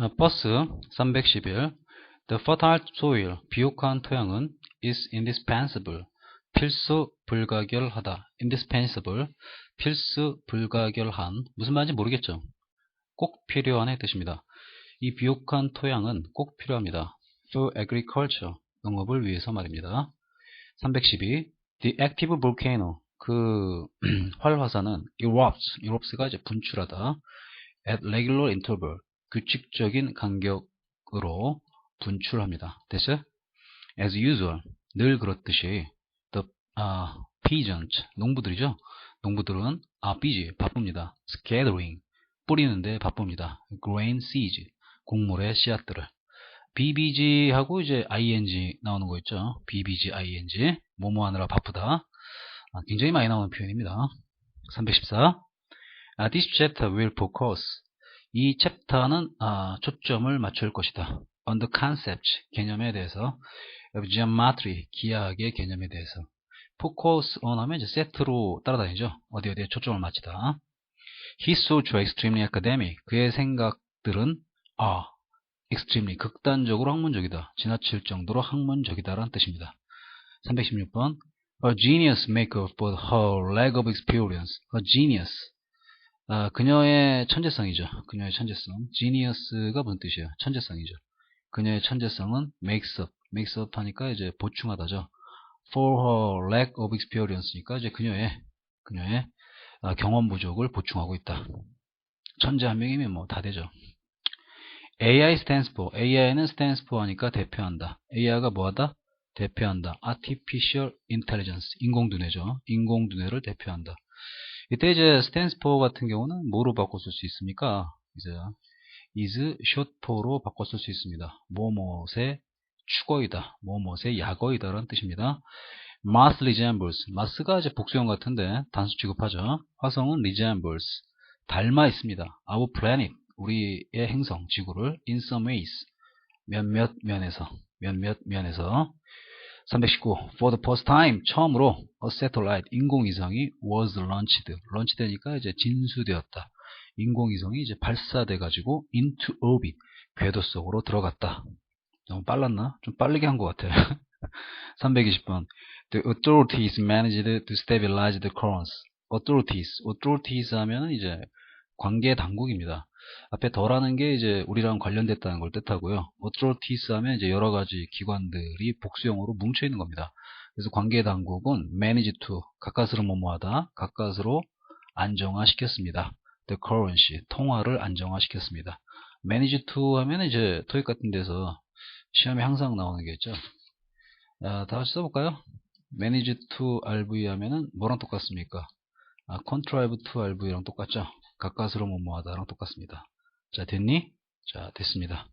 어, 버스 311 The fertile soil, 비옥한 토양은 is indispensable, 필수 불가결하다. indispensable, 필수 불가결한. 무슨 말인지 모르겠죠? 꼭 필요한의 뜻입니다. 이 비옥한 토양은 꼭 필요합니다. for agriculture, 농업을 위해서 말입니다. 312 The active volcano, 그 활화산은 erupts, erupts가 이제 분출하다. at regular interval, 규칙적인 간격으로 분출합니다. 됐어요? As usual, 늘 그렇듯이 the uh, peasants, 농부들이죠. 농부들은 are busy, 바쁩니다. scattering, 뿌리는데 바쁩니다. grain seeds, 곡물의 씨앗들을. bbg하고 이제 ing 나오는 거 있죠. bbg, ing, 뭐뭐 하느라 바쁘다. 아, 굉장히 많이 나오는 표현입니다. 314. Uh, this chapter will focus. 이 챕터는 아, 초점을 맞출 것이다. on the concept, 개념에 대해서 of geometry, 기하학의 개념에 대해서 focus on 하면 이제 세트로 따라다니죠. 어디 어디에 초점을 맞추다. He's so extremely academic. 그의 생각들은 아, extremely, 극단적으로 학문적이다. 지나칠 정도로 학문적이다라는 뜻입니다. 316번 A genius make up for her lack of experience. A genius. 아, 그녀의 천재성이죠. 그녀의 천재성. genius가 무슨 뜻이에요? 천재성이죠. 그녀의 천재성은 makes up. makes up 하니까 이제 보충하다죠. for her lack of experience니까 이제 그녀의 그녀의 아, 경험 부족을 보충하고 있다. 천재 한 명이면 뭐 다 되죠. AI stands for AI는 stands for 하니까 대표한다. AI가 뭐하다? 대표한다. Artificial Intelligence 인공두뇌죠. 인공두뇌를 대표한다. 이때 이제 stands for 같은 경우는 뭐로 바꿔 쓸 수 있습니까? 이제 is short for로 바꿔 쓸 수 있습니다. 뭐뭐의 축어이다. 뭐뭐의 약어이다 라는 뜻입니다. Mars resembles. Mars가 이제 복수형 같은데 단수 취급하죠. 화성은 resembles. 닮아 있습니다. Our planet. 우리의 행성, 지구를 in some ways. 몇몇 면에서. 몇몇 면에서. 319. For the first time. 처음으로 a satellite. 인공위성이 was launched. launch 되니까 이제 진수되었다. 인공위성이 이제 발사돼 가지고 into orbit. 궤도 속으로 들어갔다. 너무 빨랐나? 좀 빠르게 한 것 같아요. 320번. The authorities managed to stabilize the currents. authorities. authorities 하면은 이제 관계 당국입니다. 앞에 더라는 게 이제 우리랑 관련됐다는 걸 뜻하고요. authorities 하면 이제 여러 가지 기관들이 복수형으로 뭉쳐 있는 겁니다. 그래서 관계 당국은 manage to 가까스로 뭐뭐하다, 가까스로 안정화시켰습니다. the currency 통화를 안정화시켰습니다. manage to 하면 이제 토익 같은 데서 시험에 항상 나오는 게 있죠. 자, 다 같이 써볼까요? manage to RV 하면은 뭐랑 똑같습니까? 아, contrive to RV랑 똑같죠? 가까스로 뭐뭐하다랑 똑같습니다. 자, 됐니? 자, 됐습니다.